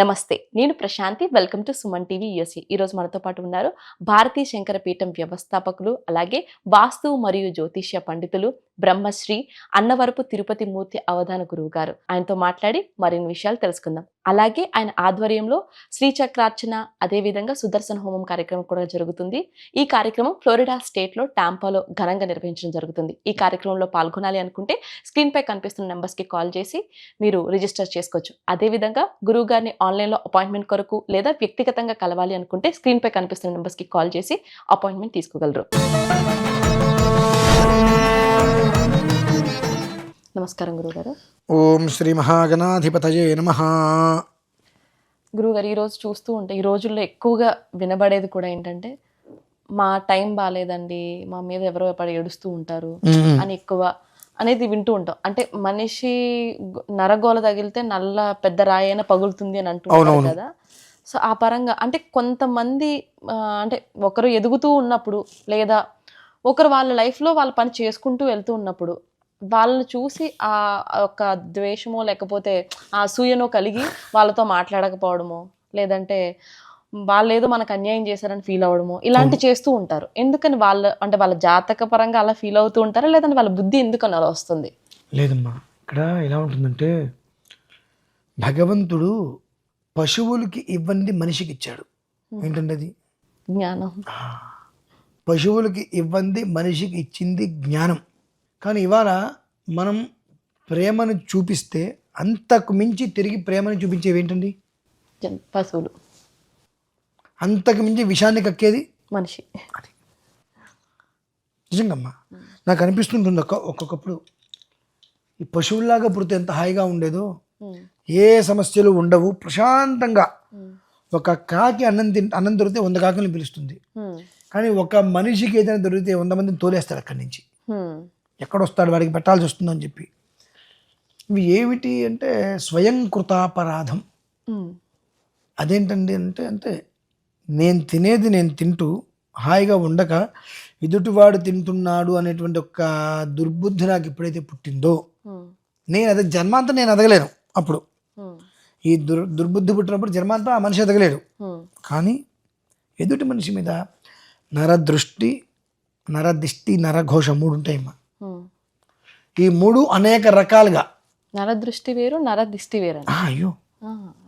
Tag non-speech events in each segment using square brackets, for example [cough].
నమస్తే నేను Prashanthi. Welcome to Suman TV USA. ఈరోజు మనతో పాటు ఉన్నారు భారతీ శంకరపీఠం వ్యవస్థాపకులు అలాగే వాస్తు మరియు జ్యోతిష్య పండితులు బ్రహ్మశ్రీ అన్నవరపు తిరుపతి మూర్తి అవధాన గురువు గారు. ఆయనతో మాట్లాడి మరిన్ని విషయాలు తెలుసుకుందాం. అలాగే ఆయన ఆధ్వర్యంలో శ్రీచక్రార్చన అదేవిధంగా సుదర్శన హోమం కార్యక్రమం కూడా జరుగుతుంది. ఈ కార్యక్రమం ఫ్లోరిడా స్టేట్లో టాంపాలో ఘనంగా నిర్వహించడం జరుగుతుంది. ఈ కార్యక్రమంలో పాల్గొనాలి అనుకుంటే స్క్రీన్పై కనిపిస్తున్న నెంబర్స్కి కాల్ చేసి మీరు రిజిస్టర్ చేసుకోవచ్చు. అదేవిధంగా గురువు గారిని ఆన్లైన్లో అపాయింట్మెంట్ కొరకు లేదా వ్యక్తిగతంగా కలవాలి అనుకుంటే స్క్రీన్పై కనిపిస్తున్న నెంబర్స్కి కాల్ చేసి అపాయింట్మెంట్ తీసుకోగలరు. నమస్కారం గురుగారు. ఓం శ్రీ మహాగణాధిపతయే నమ. గురువుగారు ఈరోజు చూస్తూ ఉంటే ఈ రోజుల్లో ఎక్కువగా వినబడేది కూడా ఏంటంటే మా టైం బాగాలేదండి మా మీద ఎవరో పడి ఏడుస్తూ ఉంటారు అని ఎక్కువ అనేది వింటూ ఉంటాం. అంటే మనిషి నరగోల తగిలితే నల్ల పెద్ద రాయి అయినా పగులుతుంది అని అవునవును. కదా. సో ఆ పరంగా అంటే కొంతమంది అంటే ఒకరు ఎదుగుతూ ఉన్నప్పుడు లేదా ఒకరు వాళ్ళ లైఫ్లో వాళ్ళ పని చేసుకుంటూ వెళ్తూ ఉన్నప్పుడు వాళ్ళని చూసి ఆ ఒక ద్వేషమో లేకపోతే ఆ అసూయనో కలిగి వాళ్ళతో మాట్లాడకపోవడమో లేదంటే వాళ్ళు ఏదో మనకు అన్యాయం చేశారని ఫీల్ అవ్వడము ఇలాంటి చేస్తూ ఉంటారు. ఎందుకని వాళ్ళ అంటే వాళ్ళ జాతక పరంగా అలా ఫీల్ అవుతూ ఉంటారా? లేదంటే వాళ్ళ బుద్ధి ఎందుకని అలా వస్తుంది? లేదమ్మా ఇక్కడ ఎలా ఉంటుందంటే భగవంతుడు పశువులకి ఇవ్వండి మనిషికి ఇచ్చాడు. ఏంటంటే అది జ్ఞానం. పశువులకి ఇవ్వండి మనిషికి ఇచ్చింది జ్ఞానం. కానీ ఇవాళ మనం ప్రేమను చూపిస్తే అంతకు మించి తిరిగి ప్రేమను చూపించేవి ఏంటండి పశువులు. అంతకు మించి విషాన్ని కక్కేది? మనిషి. అది. నిజంగమ్మా నాకు అనిపిస్తుంటుంది ఒక్క ఒక్కొక్కప్పుడు. ఈ పశువుల్లాగా పుడితే ఎంత హాయిగా ఉండేదో ఏ సమస్యలు ఉండవు ప్రశాంతంగా. ఒక కాకి అన్నం తిన్ అన్నం దొరికితే వంద కాకులను పిలుస్తుంది. కానీ ఒక మనిషికి ఏదైనా దొరికితే వంద మందిని తోలేస్తాడు అక్కడి నుంచి. ఎక్కడొస్తాడు వాడికి పెట్టాల్సి వస్తుందని చెప్పి. ఇవి ఏమిటి అంటే స్వయం కృతాపరాధం ఉమ్, అదేంటండి అంటే అంటే నేను తినేది నేను తింటూ హాయిగా ఉండక ఎదుటివాడు తింటున్నాడు అనేటువంటి ఒక దుర్బుద్ధి నాకు ఎప్పుడైతే పుట్టిందో నేను అదే జన్మాంతం నేను ఎదగలేను అప్పుడు. ఈ దుర్ దుర్బుద్ధి పుట్టినప్పుడు జన్మాంతం ఆ మనిషి ఎదగలేడు. కానీ ఎదుటి మనిషి మీద నరదృష్టి నరదిష్టి నరఘోష మూడు ఉంటాయమ్మా. ఈ మూడు అనేక రకాలుగా. నరదృష్టి వేరు నరదిష్టి వేరు ఆ, అయ్యో.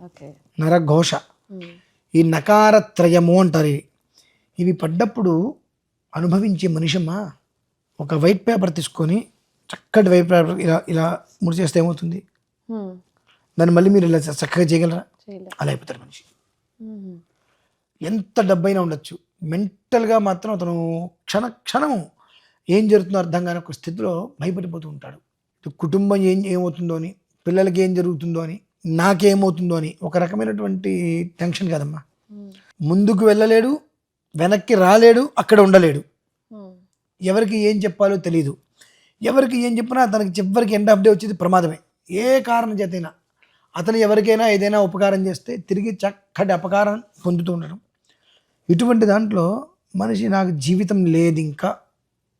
ఓకే. నరఘోష. ఉమ్, ఈ నకారత్రయము అంటారు ఇవి. పడ్డప్పుడు అనుభవించే మనిషమ్మా ఒక వైట్ పేపర్ తీసుకొని చక్కటి వైట్ పేపర్ ఇలా ఇలా ముడిచేస్తే ఏమవుతుంది? ఉమ్, దాన్ని మళ్ళీ మీరు ఇలా చక్కగా చేయగలరా? అలా అయిపోతారు మనిషి. ఎంత డబ్బైనా ఉండొచ్చు. మెంటల్గా మాత్రం అతను క్షణ క్షణం ఏం జరుగుతుందో అర్థం కాని ఒక స్థితిలో భయపడిపోతూ ఉంటాడు. కుటుంబం ఏం ఏమవుతుందో అని పిల్లలకి ఏం జరుగుతుందో అని నాకేమవుతుందో అని ఒక రకమైనటువంటి టెన్షన్ కదమ్మా. ముందుకు వెళ్ళలేడు వెనక్కి రాలేడు అక్కడ ఉండలేడు. ఎవరికి ఏం చెప్పాలో తెలియదు ఎవరికి ఏం చెప్పినా తనకి చివరికి ఎండ్ ఆఫ్ డే వచ్చేది ప్రమాదమే. ఏ కారణం చేతైనా అతను ఎవరికైనా ఏదైనా ఉపకారం చేస్తే తిరిగి చక్కటి అపకారం పొందుతూ ఉండడం. ఇటువంటి దాంట్లో మనిషి నాకు జీవితం లేదు ఇంకా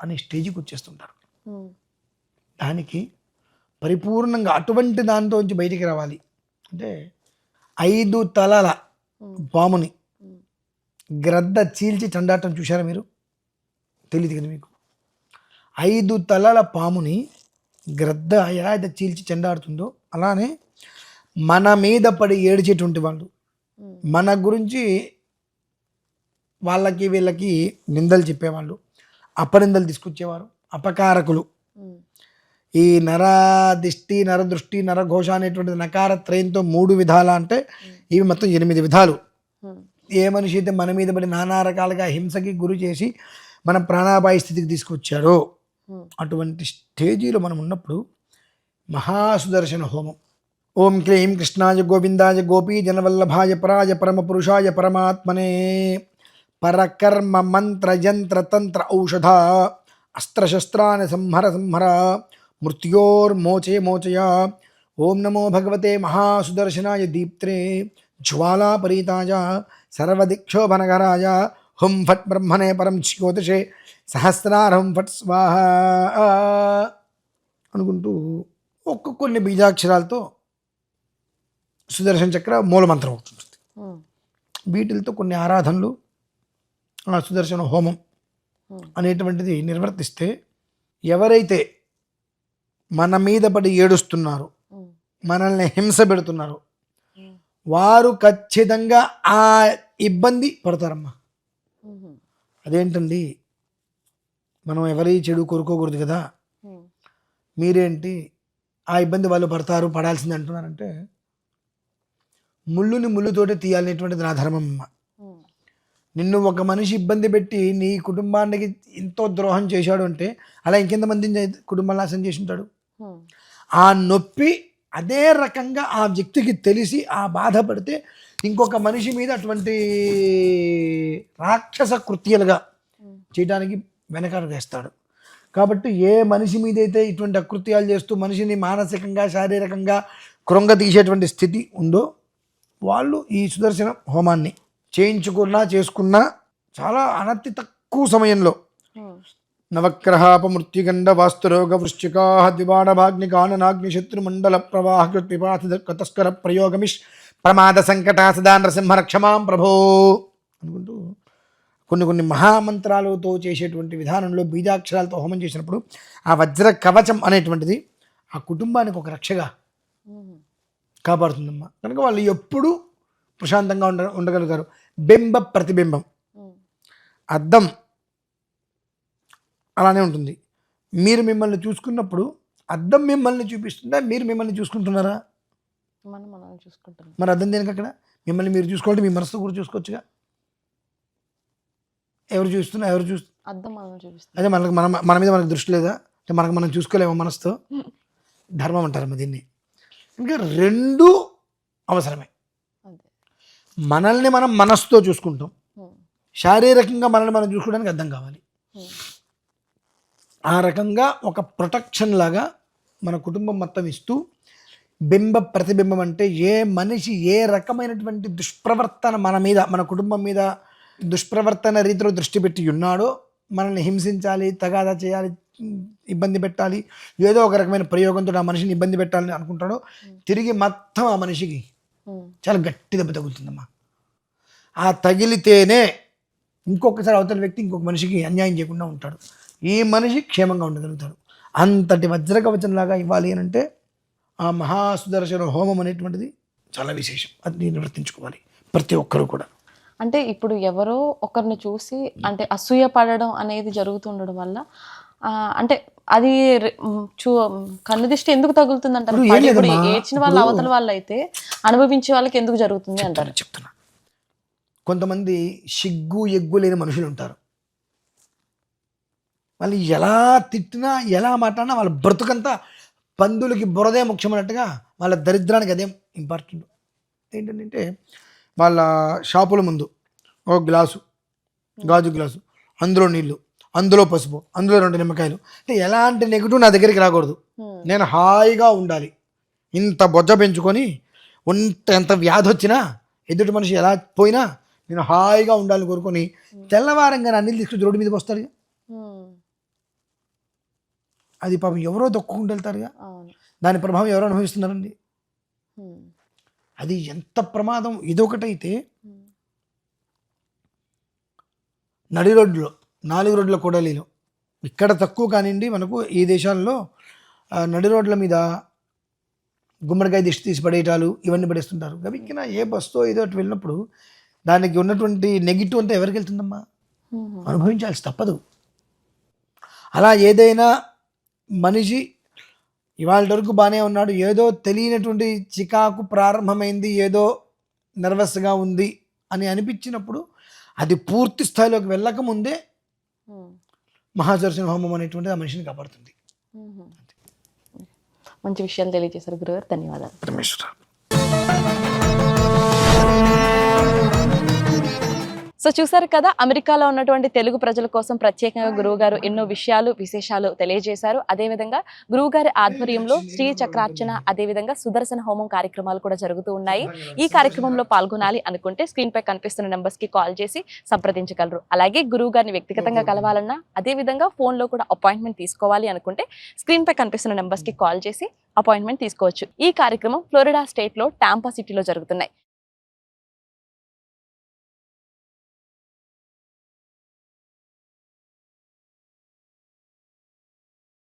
అనే స్టేజ్కి వచ్చేస్తుంటారు. దానికి పరిపూర్ణంగా అటువంటి దాంట్లోంచి బయటికి రావాలి. అంటే ఐదు తలల పాముని గ్రద్ద చీల్చి చండాటం చూశారా మీరు? తెలియదు కదా మీకు. ఐదు తలల పాముని గ్రద్ద ఎలా అయితే చీల్చి చెండాడుతుందో అలానే మన మీద పడి ఏడిచేటువంటి వాళ్ళు. మన గురించి వాళ్ళకి వీళ్ళకి నిందలు చెప్పేవాళ్ళు. అపనిందలు తీసుకొచ్చేవారు. అపకారకులు. ఈ నర దిష్టి నరదృష్టి నరఘోష అనేటువంటి నకారత్రయంతో మూడు విధాల అంటే ఇవి మొత్తం ఎనిమిది విధాలు. ఏ మనిషి అయితే మన మీద పడి నానా రకాలుగా హింసకి గురి చేసి మన ప్రాణాపాయ స్థితికి తీసుకొచ్చాడో అటువంటి స్టేజీలో మనం ఉన్నప్పుడు మహాసుదర్శన హోమం. ఓం క్లీం కృష్ణాయ గోవిందాయ గోపీ జనవల్లభాయ పరాయ పరమ పురుషాయ పరమాత్మనే పరకర్మ మంత్ర యంత్ర తంత్ర ఔషధ అస్త్రశస్త్రాన్ని సంహర సంహర మృత్యోర్మోచే మోచయ ఓం నమో భగవతే మహాసుదర్శనాయ దీప్త్రే జ్వాలాపరీతాయ సర్వదిక్షోభనగరాయ హుం ఫట్ బ్రహ్మణే పరం జ్యోతిషే సహస్రారం ఫట్ స్వాహ అనుకుంటూ ఒక్క కొన్ని బీజాక్షరాలతో సుదర్శన చక్ర మూలమంత్రం ఉమ్, వీటితో కొన్ని ఆరాధనలు సుదర్శన హోమం అనేటువంటిది నిర్వర్తిస్తే ఎవరైతే మన మీద పడి ఏడుస్తున్నారో మనల్ని హింస పెడుతున్నారో వారు ఖచ్చితంగా ఆ ఇబ్బంది పడతారమ్మా. అదేంటండి? మనం ఎవరి చెడు కోరుకోకూడదు కదా. మీరేంటి? ఆ ఇబ్బంది వాళ్ళు పడతారు పడాల్సింది అంటున్నారంటే ముళ్ళుని ముళ్ళుతోటి తీయాలనేటువంటిది నా ధర్మం నిన్ను ఒక మనిషి ఇబ్బంది పెట్టి నీ కుటుంబానికి ఎంతో ద్రోహం చేశాడు అంటే అలా ఇంకెంతమందిని కుటుంబం నాశనం చేసి ఉంటాడు? ఆ నొప్పి అదే రకంగా ఆ వ్యక్తికి తెలిసి ఆ బాధపడితే ఇంకొక మనిషి మీద అటువంటి రాక్షస కృత్యాలుగా చేయడానికి వెనకాల వేస్తాడు. కాబట్టి ఏ మనిషి మీద అయితే ఇటువంటి అకృత్యాలు చేస్తూ మనిషిని మానసికంగా శారీరకంగా కృంగ తీసేటువంటి స్థితి ఉందో వాళ్ళు ఈ సుదర్శన హోమాన్ని చేయించుకున్నా చేసుకున్నా చాలా అనతి తక్కువ సమయంలో. నవగ్రహాపమృత్యుగండ వాస్తురోగ వృశ్చికా ద్విబాణభాగ్నికాననాగ్ని శత్రుమండల ప్రవాహ కృత్పిపాతస్కర ప్రయోగమిష్ ప్రమాద సంకట సదా నరసింహ క్షమాం ప్రభో అనుకుంటూ కొన్ని కొన్ని మహామంత్రాలతో చేసేటువంటి విధానంలో బీజాక్షరాలతో హోమం చేసినప్పుడు ఆ వజ్ర కవచం అనేటువంటిది ఆ కుటుంబానికి ఒక రక్షగా కాపాడుతుందమ్మా. కనుక వాళ్ళు ఎప్పుడూ ప్రశాంతంగా ఉండ ఉండగలుగుతారు. బింబ ప్రతిబింబం. అద్దం అలానే ఉంటుంది. మీరు మిమ్మల్ని చూసుకున్నప్పుడు అద్దం మిమ్మల్ని చూపిస్తుందా? మీరు మిమ్మల్ని చూసుకుంటున్నారా? మనం మనం చూసుకుంటున్నాం. మరి అద్దం దేనికి అక్కడ? మిమ్మల్ని మీరు చూసుకోవాలంటే మీ మనసుతో కూడా చూసుకోవచ్చుగా? ఎవరు చూస్తున్నా ఎవరు మనం చూపిస్తుంది. అదే మనకు మన మన మీద మనకు దృష్టి లేదా? అంటే మనకు మనం చూసుకోలేము మనసుతో. [laughs] ధర్మం అంటారమ్మ దీన్ని. ఇంకా రెండు అవసరమే. మనల్ని మనం మనసుతో చూసుకుంటాం. శారీరకంగా మనల్ని మనం చూసుకోవడానికి అర్థం కావాలి. ఆ రకంగా ఒక ప్రొటెక్షన్ లాగా మన కుటుంబం మొత్తం ఇస్తూ బింబ ప్రతిబింబం అంటే ఏ మనిషి ఏ రకమైనటువంటి దుష్ప్రవర్తన మన మీద మన కుటుంబం మీద దుష్ప్రవర్తన రీతిలో దృష్టి పెట్టి ఉన్నాడో మనల్ని హింసించాలి తగాదా చేయాలి ఇబ్బంది పెట్టాలి ఏదో ఒక రకమైన ప్రయోగంతో ఆ మనిషిని ఇబ్బంది పెట్టాలని అనుకుంటాడో తిరిగి మొత్తం ఆ మనిషికి చాలా గట్టి దెబ్బ తగులుతుందమ్మా. ఆ తగిలితేనే ఇంకొకసారి అవతల వ్యక్తి ఇంకొక మనిషికి అన్యాయం చేయకుండా ఉంటాడు. ఈ మనిషి క్షేమంగా ఉండగలుగుతాడు. అంతటి వజ్ర కవచంలాగా ఇవ్వాలి అని అంటే ఆ మహాసుదర్శన హోమం అనేటువంటిది చాలా విశేషం. అది నిర్వర్తించుకోవాలి. ప్రతి ఒక్కరూ కూడా. అంటే ఇప్పుడు ఎవరో ఒకరిని చూసి అంటే అసూయ పడడం అనేది జరుగుతుండడం వల్ల అంటే అది చూ కన్ను దిష్టి ఎందుకు తగులుతుంది అంటారు. ఏడ్చిన వాళ్ళ అవతల వాళ్ళు అయితే అనుభవించే వాళ్ళకి ఎందుకు జరుగుతుంది అంటారు? చెప్తాను చెప్తున్నా. కొంతమంది సిగ్గు ఎగ్గు లేని మనుషులు ఉంటారు. వాళ్ళు ఎలా తిట్టినా ఎలా మాట్లాడినా వాళ్ళ బ్రతుకంతా పందులకి బురదే ముఖ్యమైనట్టుగా వాళ్ళ దరిద్రానికి అదే ఇంపార్టెంట్ ఏంటంటే వాళ్ళ షాపుల ముందు ఒక గ్లాసు గాజు గ్లాసు అందులో నీళ్ళు అందులో పసుపు అందులో రెండు నిమ్మకాయలు. అంటే ఎలాంటి నెగిటివ్ నా దగ్గరికి రాకూడదు. ఉమ్, నేను హాయిగా ఉండాలి. ఇంత బొజ్జ పెంచుకొని ఉంట ఎంత వ్యాధి వచ్చినా ఎదుటి మనిషి ఎలా పోయినా నేను హాయిగా ఉండాలని కోరుకొని తెల్లవారంగా నా నీళ్ళు తీసుకుని రోడ్డు మీదకి వస్తాడు ఉమ్, అది పాపం ఎవరో దొక్కుంటూ వెళ్తారుగా. దాని ప్రభావం ఎవరు అనుభవిస్తున్నారండి? అది ఎంత ప్రమాదం? ఇదొకటైతే నడి రోడ్లో నాలుగు రోడ్ల కూడలిలో ఇక్కడ తక్కువ కానివ్వండి మనకు ఈ దేశాల్లో నడి రోడ్ల మీద గుమ్మడికాయ దిష్టి తీసి పడేయటాలు ఇవన్నీ పడేస్తుంటారు. గవిక్కిన ఏ బస్తో ఏదో అటు వెళ్ళినప్పుడు దానికి ఉన్నటువంటి నెగిటివ్ అంతా ఎవరికి వెళ్తుందమ్మా? అనుభవించాల్సి తప్పదు. అలా ఏదైనా మనిషి ఇవాళ వరకు బాగానే ఉన్నాడు. ఏదో తెలియనటువంటి చికాకు ప్రారంభమైంది ఏదో నర్వస్గా ఉంది అని అనిపించినప్పుడు అది పూర్తి స్థాయిలోకి వెళ్ళకముందే మహాదర్శన హోమం అనేటువంటిది ఆ మనిషిని కాపాడుతుంది. మంచి విషయాలు తెలియజేశారు గురుగారు. ధన్యవాదాలు. సో చూసారు కదా అమెరికాలో ఉన్నటువంటి తెలుగు ప్రజల కోసం ప్రత్యేకంగా గురువు గారు ఎన్నో విషయాలు విశేషాలు తెలియజేశారు. అదేవిధంగా గురువు గారి ఆధ్వర్యంలో శ్రీ చక్రార్చన అదేవిధంగా సుదర్శన హోమం కార్యక్రమాలు కూడా జరుగుతూ ఉన్నాయి. ఈ కార్యక్రమంలో పాల్గొనాలి అనుకుంటే స్క్రీన్ పై కనిపిస్తున్న నెంబర్స్కి కాల్ చేసి సంప్రదించగలరు. అలాగే గురువు గారిని వ్యక్తిగతంగా కలవాలన్నా అదే విధంగా ఫోన్లో కూడా అపాయింట్మెంట్ తీసుకోవాలి అనుకుంటే స్క్రీన్ పై కనిపిస్తున్న నెంబర్స్కి కాల్ చేసి అపాయింట్మెంట్ తీసుకోవచ్చు. ఈ కార్యక్రమం ఫ్లోరిడా స్టేట్లో టాంపా సిటీలో జరుగుతున్నాయి.